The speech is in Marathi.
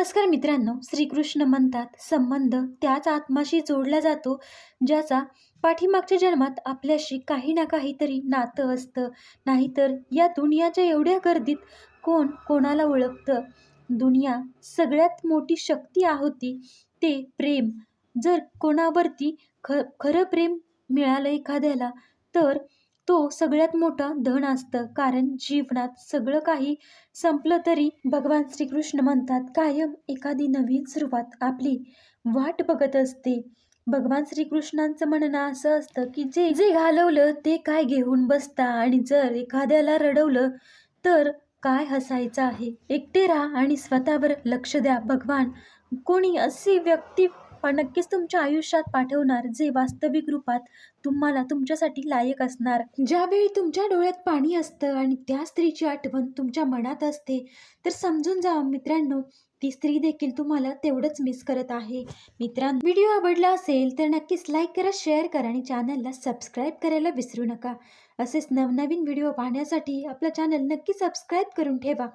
नमस्कार मित्रांनो श्रीकृष्ण म्हणतात संबंध त्याच आत्माशी जोडला जातो ज्याचा पाठीमागच्या जन्मात आपल्याशी काही ना काहीतरी नातं असतं. नाहीतर या दुनियाच्या एवढ्या गर्दीत कोण कोणाला ओळखतं? दुनिया सगळ्यात मोठी शक्ती होती ते प्रेम. जर कोणावरती ख खरं प्रेम मिळालं एखाद्याला तर तो सगळ्यात मोठं धन असतं. कारण जीवनात सगळं काही संपलं तरी भगवान श्रीकृष्ण म्हणतात कायम एखादी नवीन सुरुवात आपली वाट बघत असते. भगवान श्रीकृष्णांचं म्हणणं असं असतं की जे जे घालवलं ते काय घेऊन बसता आणि जर एखाद्याला रडवलं तर काय हसायचं आहे? एकटे राहा आणि स्वतःवर लक्ष द्या. भगवान कोणी अशी व्यक्ती पण नक्कीच तुमच्या आयुष्यात पाठवणार जे वास्तविक रूपात तुम्हाला तुमच्यासाठी लायक असणार. ज्यावेळी तुमच्या डोळ्यात पाणी असतं आणि त्या स्त्रीची आठवण तुमच्या मनात असते तर समजून जा मित्रांनो ती स्त्री देखील तुम्हाला तेवढंच मिस करत आहे. मित्रांनो व्हिडिओ आवडला असेल तर नक्कीच लाईक करा शेअर करा आणि चॅनलला सबस्क्राईब करायला विसरू नका. असेच नवनवीन व्हिडिओ पाहण्यासाठी आपलं चॅनल नक्की सबस्क्राईब करून ठेवा.